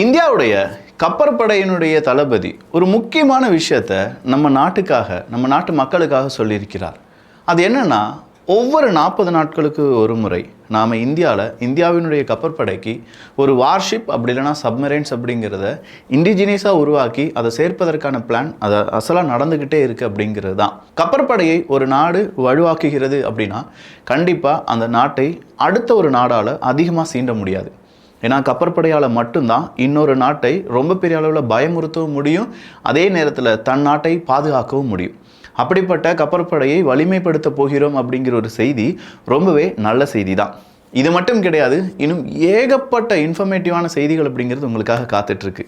இந்தியாவுடைய கப்பற்படையினுடைய தளபதி ஒரு முக்கியமான விஷயத்த நம்ம நாட்டுக்காக நம்ம நாட்டு மக்களுக்காக சொல்லியிருக்கிறார். அது என்னென்னா ஒவ்வொரு நாற்பது நாட்களுக்கு ஒரு முறை நாம் இந்தியாவில் இந்தியாவினுடைய கப்பற்படைக்கு ஒரு வார்ஷிப் அப்படி இல்லைன்னா சப்மரைன்ஸ் அப்படிங்கிறத இண்டிஜினியஸாக உருவாக்கி அதை சேர்ப்பதற்கான பிளான் அதை அசலாக நடந்துக்கிட்டே இருக்குது அப்படிங்கிறது தான். கப்பற்படையை ஒரு நாடு வலுவாக்குகிறது அப்படின்னா கண்டிப்பாக அந்த நாட்டை அடுத்த ஒரு நாடால் அதிகமாக சீண்ட முடியாது. ஏன்னா கப்பற்படையால் மட்டும்தான் இன்னொரு நாட்டை ரொம்ப பெரிய அளவில் பயமுறுத்தவும் முடியும். அதே நேரத்தில் தன் நாட்டை பாதுகாக்கவும் முடியும். அப்படிப்பட்ட கப்பற்படையை வலிமைப்படுத்த போகிறோம் அப்படிங்கிற ஒரு செய்தி ரொம்பவே நல்ல செய்தி தான் இது மட்டும் கிடையாது இன்னும் ஏகப்பட்ட இன்ஃபர்மேட்டிவான செய்திகள் அப்படிங்கிறது உங்களுக்காக காத்துட்ருக்கு.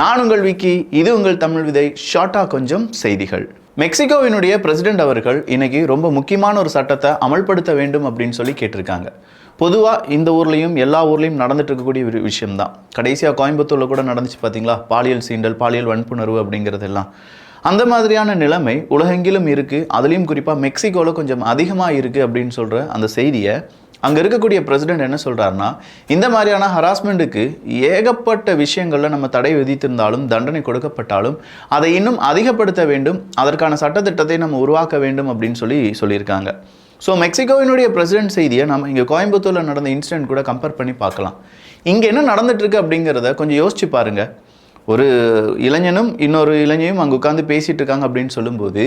நான் உங்கள் விக்கி இது உங்கள் தமிழ் விதை ஷார்ட்டாக கொஞ்சம் செய்திகள். மெக்சிகோவினுடைய பிரசிடென்ட் அவர்கள் இன்னைக்கு ரொம்ப முக்கியமான ஒரு சட்டத்தை அமல்படுத்த வேண்டும் அப்படின்னு சொல்லி கேட்டிருக்காங்க. பொதுவாக இந்த ஊர்லேயும் எல்லா ஊர்லேயும் நடந்துட்டு இருக்கக்கூடிய ஒரு விஷயம்தான். கடைசியாக கோயம்புத்தூரில் கூட நடந்துச்சு பார்த்தீங்களா பாலியல் சீண்டல் பாலியல் வன்புணர்வு அப்படிங்கிறதெல்லாம். அந்த மாதிரியான நிலைமை உலகெங்கிலும் இருக்குது அதுலேயும் குறிப்பாக மெக்சிகோவில் கொஞ்சம் அதிகமாக இருக்குது அப்படின்னு சொல்கிற அந்த செய்தியை அங்கே இருக்கக்கூடிய பிரசிடென்ட் என்ன சொல்கிறாருன்னா இந்த மாதிரியான ஹராஸ்மெண்ட்டுக்கு ஏகப்பட்ட விஷயங்களில் நம்ம தடை விதித்திருந்தாலும் தண்டனை கொடுக்கப்பட்டாலும் அதை இன்னும் அதிகப்படுத்த வேண்டும். அதற்கான சட்டத்திட்டத்தை நம்ம உருவாக்க வேண்டும் அப்படின்னு சொல்லி சொல்லியிருக்காங்க. ஸோ மெக்சிகோவினுடைய பிரசிடென்ட் செய்தியை நம்ம இங்கே கோயம்புத்தூரில் நடந்த இன்சிடென்ட் கூட கம்பேர் பண்ணி பார்க்கலாம். இங்கே என்ன நடந்துட்டுருக்கு அப்படிங்கிறத கொஞ்சம் யோசிச்சு பாருங்கள் ஒரு இளைஞனும் இன்னொரு இளைஞனும் அங்கே உட்காந்து பேசிகிட்டு இருக்காங்க அப்படின்னு சொல்லும்போது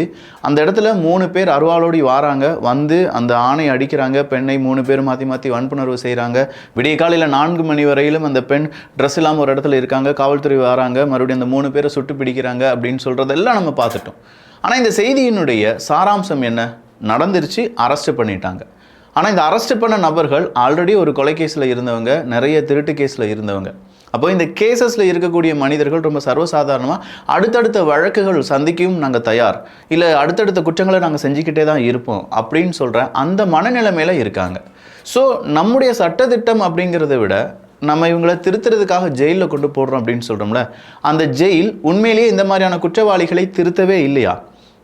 அந்த இடத்துல மூணு பேர் அருவாளோடி வாராங்க. வந்து அந்த ஆணை அடிக்கிறாங்க பெண்ணை மூணு பேர் மாற்றி மாற்றி வன்புணர்வு செய்கிறாங்க விடிய காலையில் நான்கு மணி வரையிலும் அந்த பெண் ட்ரெஸ் இல்லாமல் ஒரு இடத்துல இருக்காங்க. காவல்துறை வராங்க. மறுபடியும் அந்த மூணு பேரை சுட்டு பிடிக்கிறாங்க அப்படின்னு சொல்கிறதெல்லாம் நம்ம பார்த்துட்டோம். ஆனால் இந்த செய்தியினுடைய சாராம்சம் என்ன? நடந்துருச்சு அரெஸ்ட் பண்ணிட்டாங்க. ஆனால் இந்த அரெஸ்ட் பண்ண நபர்கள் ஆல்ரெடி ஒரு கொலை கேஸில் இருந்தவங்க நிறைய திருட்டு கேஸில் இருந்தவங்க. அப்போ இந்த கேசஸில் இருக்கக்கூடிய மனிதர்கள் ரொம்ப சர்வசாதாரணமாக அடுத்தடுத்த வழக்குகள் சந்திக்கவும் நாங்கள் தயார். இல்லை அடுத்தடுத்த குற்றங்களை நாங்கள் செஞ்சுக்கிட்டே தான் இருப்போம் அப்படின்னு சொல்கிறேன் அந்த மனநிலைமையில் இருக்காங்க. ஸோ நம்முடைய சட்டத்திட்டம் அப்படிங்கிறத விட நம்ம இவங்களை திருத்துறதுக்காக ஜெயிலில் கொண்டு போடுறோம் அப்படின்னு சொல்கிறோம்ல அந்த ஜெயில் உண்மையிலேயே இந்த மாதிரியான குற்றவாளிகளை திருத்தவே இல்லையா?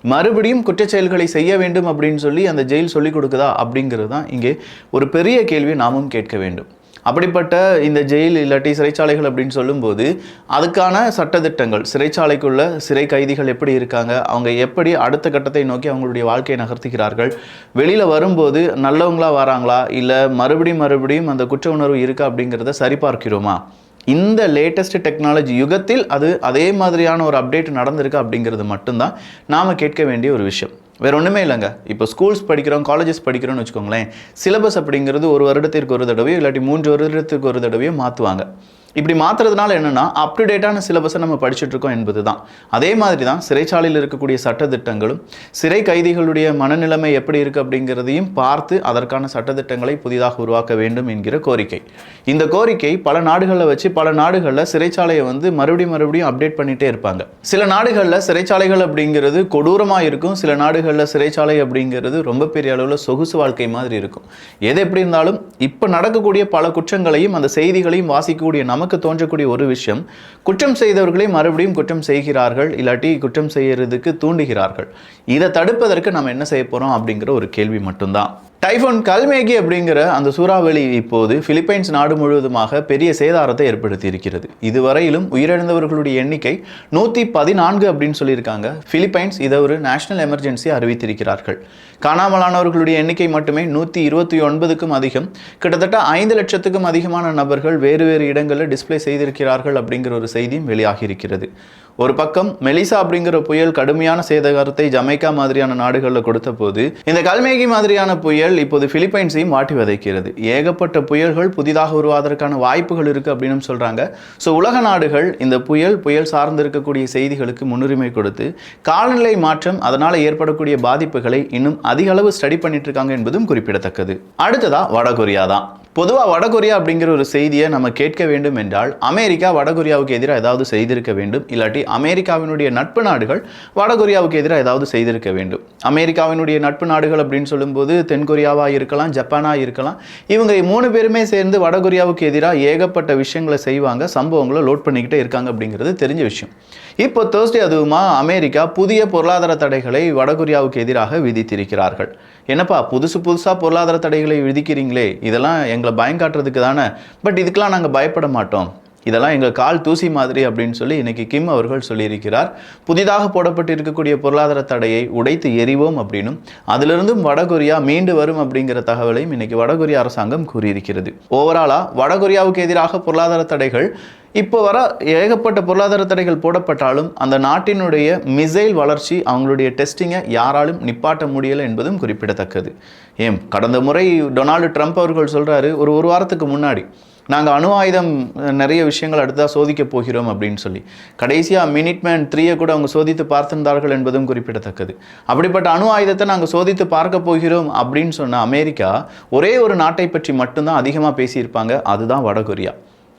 மறுபடியும் குற்றச்செயல்களை செய்ய வேண்டும் அப்படின்னு சொல்லி அந்த ஜெயில் சொல்லிக் கொடுக்குதா அப்படிங்கிறது தான் இங்கே ஒரு பெரிய கேள்வியை நாமும் கேட்க வேண்டும். அப்படிப்பட்ட இந்த ஜெயில் இல்லாட்டி சிறைச்சாலைகள் அப்படின்னு சொல்லும்போது அதுக்கான சட்டத்திட்டங்கள் சிறைச்சாலைக்குள்ள சிறை கைதிகள் எப்படி இருக்காங்க அவங்க எப்படி அடுத்த கட்டத்தை நோக்கி அவங்களுடைய வாழ்க்கையை நகர்த்துகிறார்கள் வெளியில் வரும்போது நல்லவங்களா வராங்களா இல்லை மறுபடியும் மறுபடியும் அந்த குற்ற உணர்வு இருக்கா அப்படிங்கிறத சரிபார்க்கிறோமா? இந்த லேட்டஸ்ட் டெக்னாலஜி யுகத்தில் அது அதே மாதிரியான ஒரு அப்டேட் நடந்திருக்கு அப்படிங்கிறது மட்டும்தான் நாம் கேட்க வேண்டிய ஒரு விஷயம். வேற ஒன்றுமே இல்லைங்க. இப்போ ஸ்கூல்ஸ் படிக்கிறோம் காலேஜஸ் படிக்கிறோம்னு வச்சுக்கோங்களேன் சிலபஸ் அப்படிங்கிறது ஒரு வருடத்திற்கு ஒரு தடவையோ இல்லாட்டி மூன்று வருடத்திற்கு ஒரு தடவையோ மாற்றுவாங்க இப்படி மாற்றுறதுனால என்னென்னா அப் டு டேட்டான சிலபஸை நம்ம படிச்சுட்ருக்கோம் என்பது தான் அதே மாதிரி தான் சிறைச்சாலையில் இருக்கக்கூடிய சட்டத்திட்டங்களும் சிறை கைதிகளுடைய மனநிலைமை எப்படி இருக்குது அப்படிங்கிறதையும் பார்த்து அதற்கான சட்டத்திட்டங்களை புதிதாக உருவாக்க வேண்டும் என்கிற கோரிக்கை. இந்த கோரிக்கை பல நாடுகளில் வச்சு பல நாடுகளில் சிறைச்சாலையை வந்து மறுபடியும் மறுபடியும் அப்டேட் பண்ணிகிட்டே இருப்பாங்க. சில நாடுகளில் சிறைச்சாலைகள் அப்படிங்கிறது கொடூரமாக இருக்கும். சில நாடுகளில் சிறைச்சாலை அப்படிங்கிறது ரொம்ப பெரிய அளவில் சொகுசு வாழ்க்கை மாதிரி இருக்கும். எது எப்படி இருந்தாலும் இப்போ நடக்கக்கூடிய பல குற்றங்களையும் அந்த செய்திகளையும் வாசிக்கக்கூடிய நமக்கு தோன்றக்கூடிய ஒரு விஷயம் குற்றம் செய்தவர்களை மறுபடியும் குற்றம் செய்கிறார்கள் இல்லாட்டி குற்றம் செய்யறதுக்கு தூண்டுகிறார்கள். இதை தடுப்பதற்கு நம்ம என்ன செய்ய போகிறோம் அப்படிங்கிற ஒரு கேள்வி மட்டும்தான். டைஃபோன் கல்மேகி அப்படிங்கிற அந்த சூறாவளி இப்போது பிலிப்பைன்ஸ் நாடு முழுவதுமாக பெரிய சேதாரத்தை ஏற்படுத்தி இருக்கிறது இதுவரையிலும் உயிரிழந்தவர்களுடைய எண்ணிக்கை நூற்றி பதினான்கு அப்படின்னு சொல்லியிருக்காங்க. பிலிப்பைன்ஸ் இதை ஒரு நேஷனல் எமர்ஜென்சி அறிவித்திருக்கிறார்கள். காணாமலானவர்களுடைய எண்ணிக்கை மட்டுமே நூற்றி இருபத்தி ஒன்பதுக்கும் அதிகம். கிட்டத்தட்ட ஐந்து லட்சத்துக்கும் அதிகமான நபர்கள் வேறு வேறு இடங்களில் டிஸ்பிளே செய்திருக்கிறார்கள் அப்படிங்கிற ஒரு செய்தியும் வெளியாகி இருக்கிறது ஒரு பக்கம் மெலிசா அப்படிங்கிற புயல் கடுமையான சேதகாரத்தை ஜமைக்கா மாதிரியான நாடுகளில் கொடுத்த போது இந்த கல்மேகி மாதிரியான புயல் இப்போது பிலிப்பைன்ஸையும் வாட்டி வதைக்கிறது. ஏகப்பட்ட புயல்கள் புதிதாக உருவாவதற்கான வாய்ப்புகள் இருக்கு அப்படின்னு சொல்றாங்க. ஸோ உலக நாடுகள் இந்த புயல் புயல் சார்ந்து இருக்கக்கூடிய செய்திகளுக்கு முன்னுரிமை கொடுத்து காலநிலை மாற்றம் அதனால் ஏற்படக்கூடிய பாதிப்புகளை இன்னும் அதிக அளவு ஸ்டடி பண்ணிட்டு இருக்காங்க என்பதும் குறிப்பிடத்தக்கது. அடுத்ததா வடகொரியா தான். பொதுவாக வடகொரியா அப்படிங்கிற ஒரு செய்தியை நம்ம கேட்க வேண்டும் என்றால் அமெரிக்கா வடகொரியாவுக்கு எதிராக ஏதாவது செய்திருக்க வேண்டும் இல்லாட்டி அமெரிக்காவினுடைய நட்பு நாடுகள் வடகொரியாவுக்கு எதிராக ஏதாவது செய்திருக்க வேண்டும். அமெரிக்காவினுடைய நட்பு நாடுகள் அப்படின்னு சொல்லும்போது தென்கொரியாவாக இருக்கலாம் ஜப்பானாக இருக்கலாம். இவங்க மூணு பேருமே சேர்ந்து வடகொரியாவுக்கு எதிராக ஏகப்பட்ட விஷயங்களை செய்வாங்க சம்பவங்களை லோட் பண்ணிக்கிட்டே இருக்காங்க அப்படிங்கிறது தெரிஞ்ச விஷயம். இப்போ தேர்ஸ்டே அதுவுமா அமெரிக்கா புதிய பொருளாதார தடைகளை வடகொரியாவுக்கு எதிராக விதித்திருக்கிறார்கள். என்னப்பா புதுசு புதுசாக பொருளாதார தடைகளை விதிக்கிறீங்களே இதெல்லாம் எங்களை பயங்காட்டுறதுக்கு தானே? பட் இதுக்கெல்லாம் நாங்கள் பயப்பட மாட்டோம். இதெல்லாம் எங்கள் கால் தூசி மாதிரி அப்படின்னு சொல்லி இன்னைக்கு கிம் அவர்கள் சொல்லியிருக்கிறார். புதிதாக போடப்பட்டு இருக்கக்கூடிய பொருளாதார தடையை உடைத்து எறிவோம் அப்படின்னும் அதிலிருந்தும் வடகொரியா மீண்டு வரும் அப்படிங்கிற தகவலையும் இன்னைக்கு வடகொரியா அரசாங்கம் கூறியிருக்கிறது. ஓவராலாக வடகொரியாவுக்கு எதிராக பொருளாதார தடைகள் இப்போ வர ஏகப்பட்ட பொருளாதார தடைகள் போடப்பட்டாலும் அந்த நாட்டினுடைய மிசைல் வளர்ச்சி அவங்களுடைய டெஸ்டிங்கை யாராலும் நிப்பாட்ட முடியலை என்பதும் குறிப்பிடத்தக்கது. ஏன் கடந்த முறை டொனால்டு ட்ரம்ப் அவர்கள் சொல்கிறாரு ஒரு ஒரு வாரத்துக்கு முன்னாடி நாங்கள் அணு ஆயுதம் நிறைய விஷயங்கள் அடுத்ததாக சோதிக்க போகிறோம் அப்படின்னு சொல்லி. கடைசியாக மினிட்மேன் த்ரீயை கூட அவங்க சோதித்து பார்த்திருந்தார்கள் என்பதும் குறிப்பிடத்தக்கது. அப்படிப்பட்ட அணு ஆயுதத்தை நாங்கள் சோதித்து பார்க்க போகிறோம் அப்படின்னு சொன்ன அமெரிக்கா ஒரே ஒரு நாட்டை பற்றி மட்டும்தான் அதிகமாக பேசியிருப்பாங்க. அதுதான் வடகொரியா.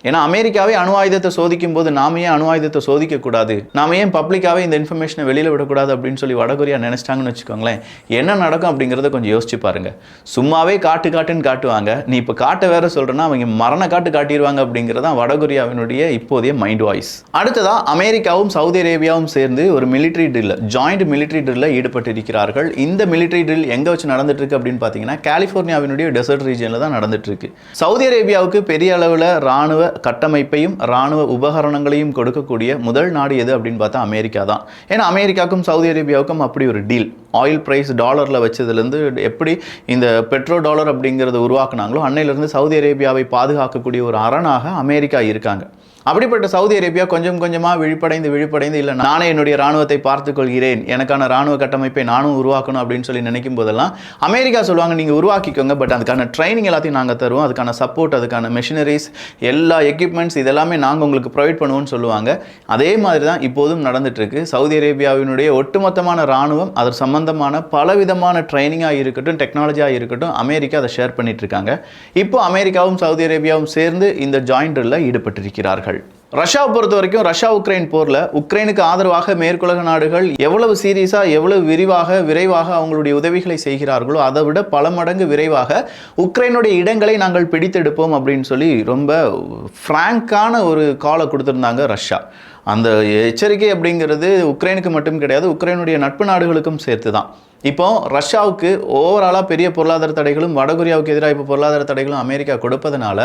ஏன்னா அமெரிக்காவே அணு ஆயுதத்தை சோதிக்கும் போது நாம ஏன் அணு ஆயுதத்தை சோதிக்கக்கூடாது நாம ஏன் பப்ளிக்காவே இந்த இன்ஃபர்மேஷனை வெளியில் விடக்கூடாது அப்படின்னு சொல்லி வடகொரியா நினைச்சிட்டாங்கன்னு வச்சுக்கோங்களேன். என்ன நடக்கும் அப்படிங்கிறத கொஞ்சம் யோசிச்சு பாருங்க. சும்மாவே காட்டு காட்டுன்னு காட்டுவாங்க. நீ இப்போ காட்ட வேற சொல்றேன்னா அவங்க மரண காட்டு காட்டிடுவாங்க அப்படிங்கிறதான் வடகொரியாவினுடைய இப்போதைய மைண்ட் வாய்ஸ் அடுத்ததா அமெரிக்காவும் சவுதி அரேபியாவும் சேர்ந்து ஒரு மிலிட்ரி ட்ரில் ஜாயிண்ட் மிலிட்ரி ட்ரில்ல ஈடுபட்டிருக்கிறார்கள். இந்த மிலிட்ரி ட்ரில் எங்க வச்சு நடந்துட்டு இருக்கு அப்படின்னு பார்த்தீங்கன்னா கலிஃபோர்னியாவினுடைய டெசர்ட் ரீஜனில் தான் நடந்துட்டு இருக்கு சவுதி அரேபியாவுக்கு பெரிய அளவில் ராணுவ கட்டமைப்பையும் ராணுவ உபகரணங்களையும் கொடுக்கக்கூடிய முதல் நாடு எது அப்படின்னு பார்த்தா அமெரிக்கா தான். ஏன்னா அமெரிக்காவுக்கும் சவுதி அரேபியாவுக்கும் அப்படி ஒரு டீல் ஆயில் பிரைஸ் டாலரில் வச்சதுலேருந்து எப்படி இந்த பெட்ரோ டாலர் அப்படிங்கிறத உருவாக்குனாங்களோ அன்னையிலேருந்து சவுதி அரேபியாவை பாதுகாக்கக்கூடிய ஒரு அரணாக அமெரிக்கா இருக்காங்க. அப்படிப்பட்ட சவுதி அரேபியா கொஞ்சம் கொஞ்சமாக விழிப்படைந்து விழிப்படைந்து இல்லை நானே என்னுடைய ராணுவத்தை பார்த்துக்கொள்கிறேன் எனக்கான ராணுவ கட்டமைப்பை நானும் உருவாக்கணும் அப்படின்னு சொல்லி நினைக்கும் போதெல்லாம் அமெரிக்கா சொல்லுவாங்க நீங்கள் உருவாக்கிக்கோங்க. பட் அதுக்கான ட்ரைனிங் எல்லாத்தையும் நாங்கள் தருவோம். அதுக்கான சப்போர்ட் அதுக்கான மெஷினரிஸ் எல்லா எக்யூப்மெண்ட்ஸ் இதெல்லாமே நாங்கள் உங்களுக்கு ப்ரொவைட் பண்ணுவோம்னு சொல்லுவாங்க. அதே மாதிரி தான் இப்போதும் நடந்துட்டுருக்கு. சவுதி அரேபியாவினுடைய ஒட்டுமொத்தமான ராணுவம் அது சம்பந்தமான பலவிதமான ட்ரைனிங்காக இருக்கட்டும் டெக்னாலஜியாக இருக்கட்டும் அமெரிக்கா அதை ஷேர் பண்ணிட்டு இருக்காங்க. இப்போ அமெரிக்காவும் சவுதி அரேபியாவும் சேர்ந்து இந்த ஜாயிண்டில் ஈடுபட்டிருக்கிறார்கள். ரஷ்யாவை பொறுத்த வரைக்கும் ரஷ்யா உக்ரைன் போரில் உக்ரைனுக்கு ஆதரவாக மேற்குலக நாடுகள் எவ்வளவு சீரியஸாக எவ்வளவு விரிவாக விரைவாக அவங்களுடைய உதவிகளை செய்கிறார்களோ அதை விட பல மடங்கு விரைவாக உக்ரைனுடைய இடங்களை நாங்கள் பிடித்தெடுப்போம் அப்படின்னு சொல்லி ரொம்ப ஃப்ராங்கான ஒரு காலை கொடுத்துருந்தாங்க ரஷ்யா. அந்த எச்சரிக்கை அப்படிங்கிறது உக்ரைனுக்கு மட்டும் கிடையாது உக்ரைனுடைய நட்பு நாடுகளுக்கும் சேர்த்து தான் இப்போ ரஷ்யாவுக்கு ஓவராலாக பெரிய பொருளாதார தடைகளும் வடகொரியாவுக்கு எதிராக இப்போ பொருளாதார தடைகளும் அமெரிக்கா கொடுப்பதனால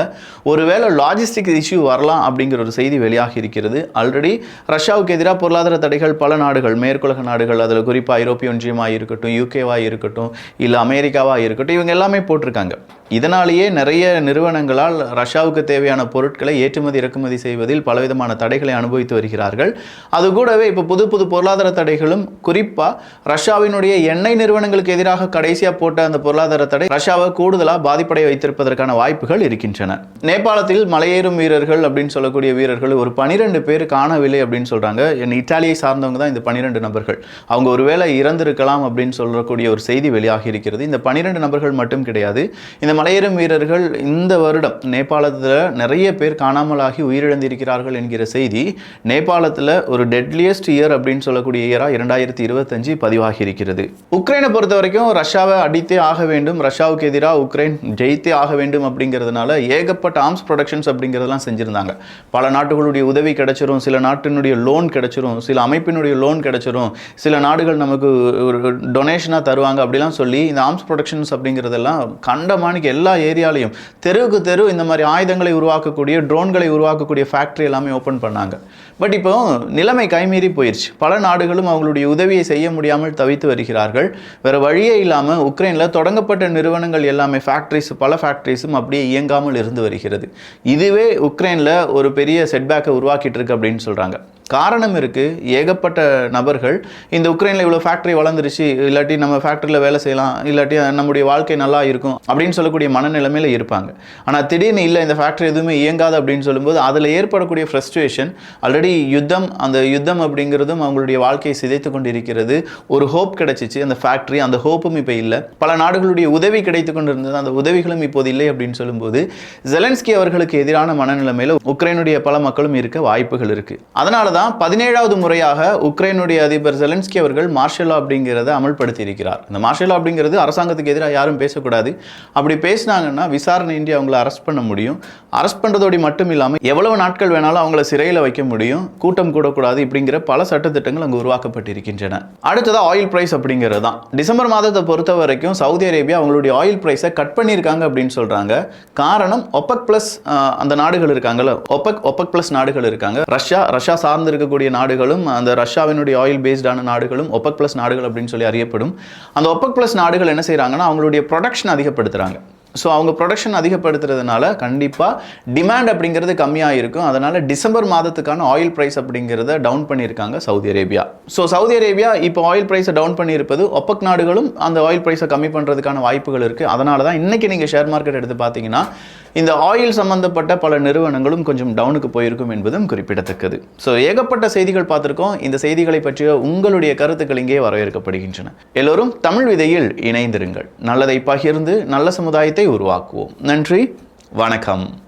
ஒருவேளை லாஜிஸ்டிக் இஷ்யூ வரலாம் அப்படிங்கிற ஒரு செய்தி வெளியாகி இருக்கிறது. ஆல்ரெடி ரஷ்யாவுக்கு எதிராக பொருளாதார தடைகள் பல நாடுகள் மேற்குலக நாடுகள் அதில் குறிப்பாக ஐரோப்பிய ஒன்றியமாக இருக்கட்டும் யூகேவாக இருக்கட்டும் இல்லை அமெரிக்காவாக இருக்கட்டும் இவங்க எல்லாமே போட்டிருக்காங்க. இதனாலேயே நிறைய நிறுவனங்களால் ரஷ்யாவுக்கு தேவையான பொருட்களை ஏற்றுமதி இறக்குமதி செய்வதில் பலவிதமான தடைகளை அனுபவித்து வருகிறார்கள். அது கூடவே இப்போ புது புது பொருளாதார தடைகளும் குறிப்பாக ரஷ்யாவினுடைய எண்ணெய் நிறுவனங்களுக்கு எதிராக கடைசியாக போட்ட அந்த பொருளாதார தடை ரஷ்யாவை கூடுதலாக பாதிப்படைய வைத்திருப்பதற்கான வாய்ப்புகள் இருக்கின்றன. நேபாளத்தில் மலையேறும் வீரர்கள் அப்படின்னு சொல்லக்கூடிய வீரர்கள் ஒரு பனிரெண்டு பேர் காணவில்லை அப்படின்னு சொல்றாங்க. என் இத்தாலியை சார்ந்தவங்க தான் இந்த பனிரெண்டு நபர்கள். அவங்க ஒருவேளை இறந்திருக்கலாம் அப்படின்னு சொல்லக்கூடிய ஒரு செய்தி வெளியாகி இருக்கிறது. இந்த பனிரெண்டு நபர்கள் மட்டும் கிடையாது. இந்த மலையேறும் வீரர்கள் இந்த வருடம் நேபாளத்தில் நிறைய பேர் காணாமலாகி உயிரிழந்திருக்கிறார்கள் என்கிற செய்தி நேபாளத்தில் ஒரு டெட்லியஸ்ட் இயர் அப்படின்னு சொல்லக்கூடிய இயராக இரண்டாயிரத்தி இருபத்தஞ்சு பதிவாகி இருக்கிறது உக்ரைனை பொறுத்த வரைக்கும் ரஷ்யாவை அடித்தே ஆக வேண்டும் ரஷ்யாவுக்கு எதிராக உக்ரைன் ஜெயித்தே ஆக வேண்டும் அப்படிங்கிறதுனால ஏகப்பட்ட ஆர்ம்ஸ் ப்ரொடக்ஷன்ஸ் அப்படிங்கிறதெல்லாம் செஞ்சுருந்தாங்க. பல நாட்டுகளுடைய உதவி கிடைச்சிரும் சில நாட்டினுடைய லோன் கிடைச்சிரும் சில அமைப்பினுடைய லோன் கிடைச்சிரும் சில நாடுகள் நமக்கு ஒரு டொனேஷனாக தருவாங்க அப்படிலாம் சொல்லி இந்த ஆர்ம்ஸ் ப்ரொடக்ஷன்ஸ் அப்படிங்கிறதெல்லாம் கண்டமானிக்கு எல்லா ஏரியாலையும். தெருவுக்கு தெரு இந்த மாதிரி ஆயுதங்களை உருவாக்கக்கூடிய ட்ரோன்களை உருவாக்கக்கூடிய ஃபேக்ட்ரி எல்லாமே ஓப்பன் பண்ணாங்க. பட் இப்போ நிலைமை கைமீறி போயிடுச்சு பல நாடுகளும் அவங்களுடைய உதவியை செய்ய முடியாமல் தவித்து வருகிறார்கள். வேறு வழியே இல்லாமல் உக்ரைனில் தொடங்கப்பட்ட நிறுவனங்கள் எல்லாமே ஃபேக்ட்ரிஸ் பல ஃபேக்ட்ரிஸும் அப்படியே இயங்காமல் இருந்து வருகிறது. இதுவே உக்ரைனில் ஒரு பெரிய செட்பேக்கை உருவாக்கிட்டு இருக்கு அப்படின்னு சொல்கிறாங்க காரணம் இருக்குது ஏகப்பட்ட நபர்கள் இந்த உக்ரைனில் இவ்வளோ ஃபேக்ட்ரி வளர்ந்துருச்சு இல்லாட்டி நம்ம ஃபேக்ட்ரியில் வேலை செய்யலாம் இல்லாட்டி நம்முடைய வாழ்க்கை நல்லா இருக்கும் அப்படின்னு சொல்லக்கூடிய மனநிலைமையில் இருப்பாங்க. ஆனால் திடீர்னு இல்லை இந்த ஃபேக்ட்ரி எதுவுமே இயங்காது அப்படின்னு சொல்லும்போது அதில் ஏற்படக்கூடிய ஃப்ரஸ்ட்ரேஷன் ஆல்ரெடி யுத்தம் அந்த யுத்தம் அப்படிங்கிறதும் அவங்களுடைய வாழ்க்கையை சிதைத்து கொண்டு இருக்கிறது ஒரு ஹோப் கிடைச்சிச்சு அந்த ஃபேக்ட்ரி அந்த ஹோப்பும் இப்போ இல்லை. பல நாடுகளுடைய உதவி கிடைத்து கொண்டு இருந்தது அந்த உதவிகளும் இப்போது இல்லை அப்படின்னு சொல்லும்போது ஜெலன்ஸ்கி அவர்களுக்கு எதிரான மனநிலைமையில் உக்ரைனுடைய பல மக்களும் இருக்க வாய்ப்புகள் இருக்குது அதனால தான் பதினேழாவது முறையாக உக்ரைனுடைய அதிபர் ஜெலன்ஸ்கி அவர்கள் மார்ஷல் அப்படிங்கிறத அமல்படுத்தி இருக்கிறார் இந்த மார்ஷல் அப்படிங்கிறது அரசாங்கத்துக்கு எதிராக யாரும் பேசக்கூடாது. அப்படி பேசினாங்கன்னா விசாரணையின்றி அவங்கள அரெஸ்ட் பண்ண முடியும். அரெஸ்ட் பண்ணுறதோடு மட்டும் இல்லாமல் எவ்வளவு நாட்கள் வேணாலும் அவங்கள சிறையில் வைக்க முடியும். கூட்டம் கூடக்கூடாது இப்படிங்கிற பல சட்டத்திட்டங்கள் அங்கே உருவாக்கப்பட்டிருக்கின்றன. அடுத்தது ஆயில் பிரைஸ் அப்படிங்கிறது தான் டிசம்பர் மாதத்தை பொறுத்த வரைக்கும் சவுதி அரேபியா அவங்களுடைய ஆயில் ப்ரைஸை கட் பண்ணியிருக்காங்க அப்படின்னு சொல்கிறாங்க காரணம் ஒப்பக் ப்ளஸ் அந்த நாடுகள் இருக்காங்கல்ல. ஒப்பக் ஒப்பக் ப்ளஸ் நாடுகள் இருக்காங்க. ரஷ்யா ரஷ்யா சார்ந்த இருக்கக்கூடிய நாடுகளும் அந்த ரஷ்யாவினுடைய ஆயில் பேஸ்டான நாடுகளும் ஒப்பக் ப்ளஸ் நாடுகள் அப்படின்னு சொல்லி அறியப்படும். அந்த ஒப்பக் ப்ளஸ் நாடுகள் என்ன செய்கிறாங்கன்னா அவங்களுடைய ப்ரொடக்ஷன் அதிகப்படுத்துகிறாங்க ஸோ அவங்க ப்ரொடக்ஷன் அதிகப்படுத்துறதுனால கண்டிப்பாக டிமாண்ட் அப்படிங்கிறது கம்மியாக இருக்கும். அதனால் டிசம்பர் மாதத்துக்கான ஆயில் ப்ரைஸ் அப்படிங்கிறத டவுன் பண்ணியிருக்காங்க Saudi Arabia. So Saudi Arabia இப்போ ஆயில் ப்ரைஸை டவுன் பண்ணியிருப்பது ஒப்பக் நாடுகளும் அந்த ஆயில் ப்ரைஸை கம்மி பண்ணுறதுக்கான வாய்ப்புகள் இருக்குது அதனால தான் இன்றைக்கி நீங்கள் ஷேர் மார்க்கெட் எடுத்து பார்த்தீங்கன்னா இந்த ஆயில் சம்பந்தப்பட்ட பல நிறுவனங்களும் கொஞ்சம் டவுனுக்கு போயிருக்கும் என்பதும் குறிப்பிடத்தக்கது. ஸோ ஏகப்பட்ட செய்திகள் பார்த்துருக்கோம். இந்த செய்திகளை பற்றிய உங்களுடைய கருத்துக்கள் இங்கே வரவேற்கப்படுகின்றன. எல்லோரும் தமிழ் விதையில் இணைந்திருங்கள். நல்லதை பகிர்ந்து நல்ல சமுதாயத்தை உருவாக்குவோம். நன்றி. வணக்கம்.